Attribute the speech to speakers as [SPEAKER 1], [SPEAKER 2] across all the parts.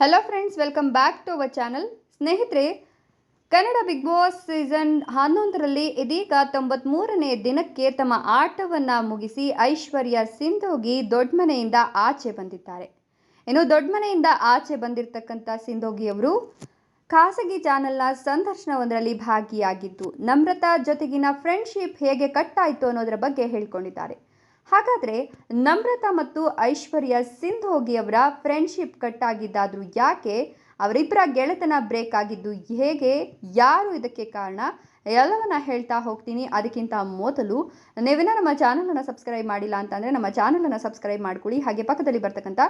[SPEAKER 1] Hello friends welcome back to our channel ಸ್ನೇಹಿತರೆ, Kannada big boss season ಹನ್ನೊಂದರಲ್ಲಿ ಇದೀಗ ತೊಂಬತ್ಮೂರನೇ ದಿನಕ್ಕೆ ತಮ್ಮ ಆಟವನ್ನು ಮುಗಿಸಿ ಐಶ್ವರ್ಯ ಸಿಂಧೋಗಿ ದೊಡ್ಡಮನೆಯಿಂದ ಆಚೆ ಬಂದಿದ್ದಾರೆ. ಇನ್ನು ದೊಡ್ಡಮನೆಯಿಂದ ಆಚೆ ಬಂದಿರತಕ್ಕಂಥ ಸಿಂಧೋಗಿ ಅವರು ಖಾಸಗಿ ಚಾನೆಲ್ನ ಸಂದರ್ಶನವೊಂದರಲ್ಲಿ ಭಾಗಿಯಾಗಿದ್ದು, ನಮ್ರತಾ ಜೊತೆಗಿನ ಫ್ರೆಂಡ್ಶಿಪ್ ಹೇಗೆ ಕಟ್ಟಾಯಿತು ಅನ್ನೋದರ ಬಗ್ಗೆ ಹೇಳ್ಕೊಂಡಿದ್ದಾರೆ. ಹಾಗಾದರೆ ನಮ್ರತಾ ಮತ್ತು ಐಶ್ವರ್ಯ ಸಿಂಧೋಗಿ ಅವರ ಫ್ರೆಂಡ್ಶಿಪ್ ಕಟ್ಟಾಗಿದ್ದಾದರೂ ಯಾಕೆ ಅವರಿಬ್ಬರ ಗೆಳೆತನ ಬ್ರೇಕ್ ಆಗಿದ್ದು ಹೇಗೆ, ಯಾರು ಇದಕ್ಕೆ ಕಾರಣ, ಎಲ್ಲವನ್ನ ಹೇಳ್ತಾ ಹೋಗ್ತೀನಿ. ಅದಕ್ಕಿಂತ ಮೊದಲು ನೀವೇನೋ ನಮ್ಮ ಚಾನಲನ್ನು ಸಬ್ಸ್ಕ್ರೈಬ್ ಮಾಡಿಲ್ಲ ಅಂತಂದರೆ ನಮ್ಮ ಚಾನಲನ್ನು ಸಬ್ಸ್ಕ್ರೈಬ್ ಮಾಡ್ಕೊಳ್ಳಿ. ಹಾಗೆ ಪಕ್ಕದಲ್ಲಿ ಬರ್ತಕ್ಕಂಥ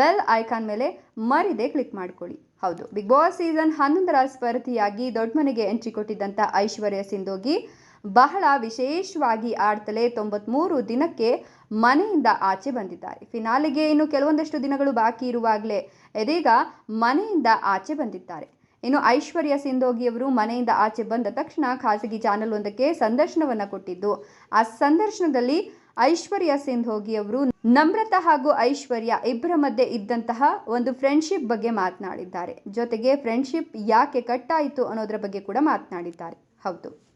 [SPEAKER 1] ಬೆಲ್ ಐಕಾನ್ ಮೇಲೆ ಮರಿದೆ ಕ್ಲಿಕ್ ಮಾಡ್ಕೊಳ್ಳಿ. ಹೌದು ಬಿಗ್ ಬಾಸ್ ಸೀಸನ್ ಹನ್ನೊಂದರ ಸ್ಪರ್ಧಿಯಾಗಿ ದೊಡ್ಡ ಮನೆಗೆ ಎಂಟ್ರಿ ಕೊಟ್ಟಿದ್ದಂಥ ಐಶ್ವರ್ಯ ಸಿಂಧೋಗಿ ಬಹಳ ವಿಶೇಷವಾಗಿ ಆಡ್ತಲೇ ತೊಂಬತ್ಮೂರು ದಿನಕ್ಕೆ ಮನೆಯಿಂದ ಆಚೆ ಬಂದಿದ್ದಾರೆ. ಫಿನಾಲಿಗೆ ಇನ್ನು ಕೆಲವೊಂದಷ್ಟು ದಿನಗಳು ಬಾಕಿ ಇರುವಾಗಲೇ ಇದೀಗ ಮನೆಯಿಂದ ಆಚೆ ಬಂದಿದ್ದಾರೆ. ಇನ್ನು ಐಶ್ವರ್ಯ ಸಿಂಧೋಗಿಯವರು ಮನೆಯಿಂದ ಆಚೆ ಬಂದ ತಕ್ಷಣ ಖಾಸಗಿ ಚಾನೆಲ್ ಒಂದಕ್ಕೆ ಸಂದರ್ಶನವನ್ನು ಕೊಟ್ಟಿದ್ದು, ಆ ಸಂದರ್ಶನದಲ್ಲಿ ಐಶ್ವರ್ಯ ಸಿಂಧೋಗಿಯವರು ನಮ್ರತಾ ಹಾಗೂ ಐಶ್ವರ್ಯ ಇಬ್ಬರ ಮಧ್ಯೆ ಇದ್ದಂತಹ ಒಂದು ಫ್ರೆಂಡ್ಶಿಪ್ ಬಗ್ಗೆ ಮಾತನಾಡಿದ್ದಾರೆ. ಜೊತೆಗೆ ಫ್ರೆಂಡ್ಶಿಪ್ ಯಾಕೆ ಕಟ್ಟಾಯಿತು ಅನ್ನೋದರ ಬಗ್ಗೆ ಕೂಡ ಮಾತನಾಡಿದ್ದಾರೆ. ಹೌದು.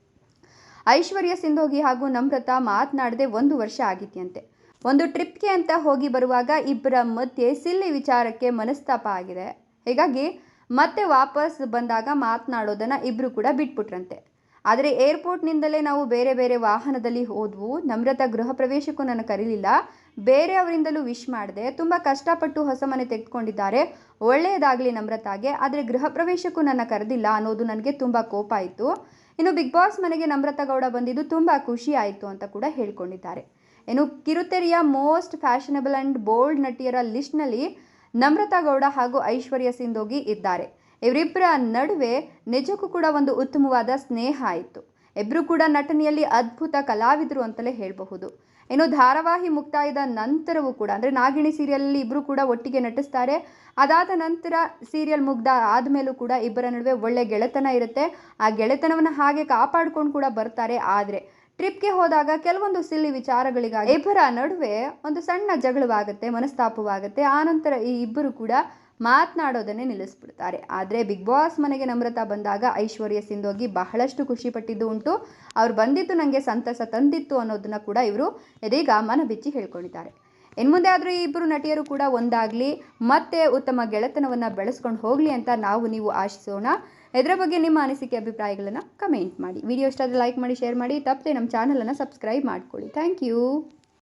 [SPEAKER 1] ಐಶ್ವರ್ಯ ಸಿಂಧೋಗಿ ಹಾಗೂ ನಮ್ರತಾ ಮಾತನಾಡದೆ ಒಂದು ವರ್ಷ ಆಗಿದೆಯಂತೆ ಒಂದು ಟ್ರಿಪ್ಗೆ ಅಂತ ಹೋಗಿ ಬರುವಾಗ ಇಬ್ಬರ ಮಧ್ಯೆ ಸಿಲ್ಲಿ ವಿಚಾರಕ್ಕೆ ಮನಸ್ತಾಪ ಆಗಿದೆ. ಹೀಗಾಗಿ ಮತ್ತೆ ವಾಪಸ್ ಬಂದಾಗ ಮಾತನಾಡೋದನ್ನು ಇಬ್ಬರು ಕೂಡ ಬಿಟ್ಬಿಟ್ರಂತೆ. ಆದರೆ ಏರ್ಪೋರ್ಟ್ನಿಂದಲೇ ನಾವು ಬೇರೆ ಬೇರೆ ವಾಹನದಲ್ಲಿ ಹೋದ್ವು. ನಮ್ರತಾ ಗೃಹ ಪ್ರವೇಶಕ್ಕೂ ನಾನು ಕರೀಲಿಲ್ಲ. ಬೇರೆಯವರಿಂದಲೂ ವಿಶ್ ಮಾಡಿದೆ. ತುಂಬ ಕಷ್ಟಪಟ್ಟು ಹೊಸ ಮನೆ ತೆಗೆದುಕೊಂಡಿದ್ದಾರೆ. ಒಳ್ಳೆಯದಾಗಲಿ ನಮ್ರತಾಗೆ. ಆದರೆ ಗೃಹ ಪ್ರವೇಶಕ್ಕೂ ನನ್ನ ಕರೆದಿಲ್ಲ ಅನ್ನೋದು ನನಗೆ ತುಂಬ ಕೋಪ ಆಯಿತು. ಇನ್ನು ಬಿಗ್ ಬಾಸ್ ಮನೆಗೆ ನಮ್ರತಾ ಗೌಡ ಬಂದಿದ್ದು ತುಂಬ ಖುಷಿ ಆಯಿತು ಅಂತ ಕೂಡ ಹೇಳ್ಕೊಂಡಿದ್ದಾರೆ. ಇನ್ನು ಕಿರುತೆರೆಯ ಮೋಸ್ಟ್ ಫ್ಯಾಷನಬಲ್ ಆ್ಯಂಡ್ ಬೋಲ್ಡ್ ನಟಿಯರ ಲಿಸ್ಟ್ನಲ್ಲಿ ನಮ್ರತಾ ಗೌಡ ಹಾಗೂ ಐಶ್ವರ್ಯ ಸಿಂಧೋಗಿ ಇದ್ದಾರೆ. ಇವರಿಬ್ಬರ ನಡುವೆ ನಿಜಕ್ಕೂ ಕೂಡ ಒಂದು ಉತ್ತಮವಾದ ಸ್ನೇಹ ಆಯಿತು. ಇಬ್ಬರು ಕೂಡ ನಟನೆಯಲ್ಲಿ ಅದ್ಭುತ ಕಲಾವಿದರು ಅಂತಲೇ ಹೇಳಬಹುದು. ಇನ್ನು ಧಾರಾವಾಹಿ ಮುಕ್ತಾಯದ ನಂತರವೂ ಕೂಡ, ಅಂದರೆ ನಾಗಿಣಿ ಸೀರಿಯಲಲ್ಲಿ ಇಬ್ಬರು ಕೂಡ ಒಟ್ಟಿಗೆ ನಟಿಸ್ತಾರೆ. ಅದಾದ ನಂತರ ಸೀರಿಯಲ್ ಮುಗ್ದ ಆದಮೇಲೂ ಕೂಡ ಇಬ್ಬರ ನಡುವೆ ಒಳ್ಳೆ ಗೆಳೆತನ ಇರುತ್ತೆ. ಆ ಗೆಳೆತನವನ್ನು ಹಾಗೆ ಕಾಪಾಡ್ಕೊಂಡು ಕೂಡ ಬರ್ತಾರೆ. ಆದರೆ ಟ್ರಿಪ್ಗೆ ಹೋದಾಗ ಕೆಲವೊಂದು ಸಿಲ್ಲಿ ವಿಚಾರಗಳಿಗಾಗಿ ಇಬ್ಬರ ನಡುವೆ ಒಂದು ಸಣ್ಣ ಜಗಳವಾಗುತ್ತೆ, ಮನಸ್ತಾಪವಾಗುತ್ತೆ. ಆನಂತರ ಈ ಇಬ್ಬರು ಕೂಡ ಮಾತನಾಡೋದನ್ನೇ ನಿಲ್ಲಿಸ್ಬಿಡ್ತಾರೆ. ಆದರೆ ಬಿಗ್ ಬಾಸ್ ಮನೆಗೆ ನಮ್ರತಾ ಬಂದಾಗ ಐಶ್ವರ್ಯ ಸಿಂಧೋಗಿ ಬಹಳಷ್ಟು ಖುಷಿ ಪಟ್ಟಿದ್ದು ಉಂಟು. ಅವ್ರು ಬಂದಿದ್ದು ನನಗೆ ಸಂತಸ ತಂದಿತ್ತು ಅನ್ನೋದನ್ನು ಕೂಡ ಇವರು ಇದೀಗ ಮನಬಿಚ್ಚಿ ಹೇಳ್ಕೊಂಡಿದ್ದಾರೆ. ಇನ್ನು ಮುಂದೆ ಆದರೂ ಈ ಇಬ್ಬರು ನಟಿಯರು ಕೂಡ ಒಂದಾಗಲಿ, ಮತ್ತೆ ಉತ್ತಮ ಗೆಳೆತನವನ್ನು ಬೆಳೆಸ್ಕೊಂಡು ಹೋಗಲಿ ಅಂತ ನಾವು ನೀವು ಆಶಿಸೋಣ. ಇದರ ಬಗ್ಗೆ ನಿಮ್ಮ ಅನಿಸಿಕೆ, ಅಭಿಪ್ರಾಯಗಳನ್ನು ಕಮೆಂಟ್ ಮಾಡಿ. ವಿಡಿಯೋ ಇಷ್ಟ ಲೈಕ್ ಮಾಡಿ ಶೇರ್ ಮಾಡಿ. ತಪ್ಪದೆ ನಮ್ಮ ಚಾನಲನ್ನು ಸಬ್ಸ್ಕ್ರೈಬ್ ಮಾಡ್ಕೊಳ್ಳಿ. Thank you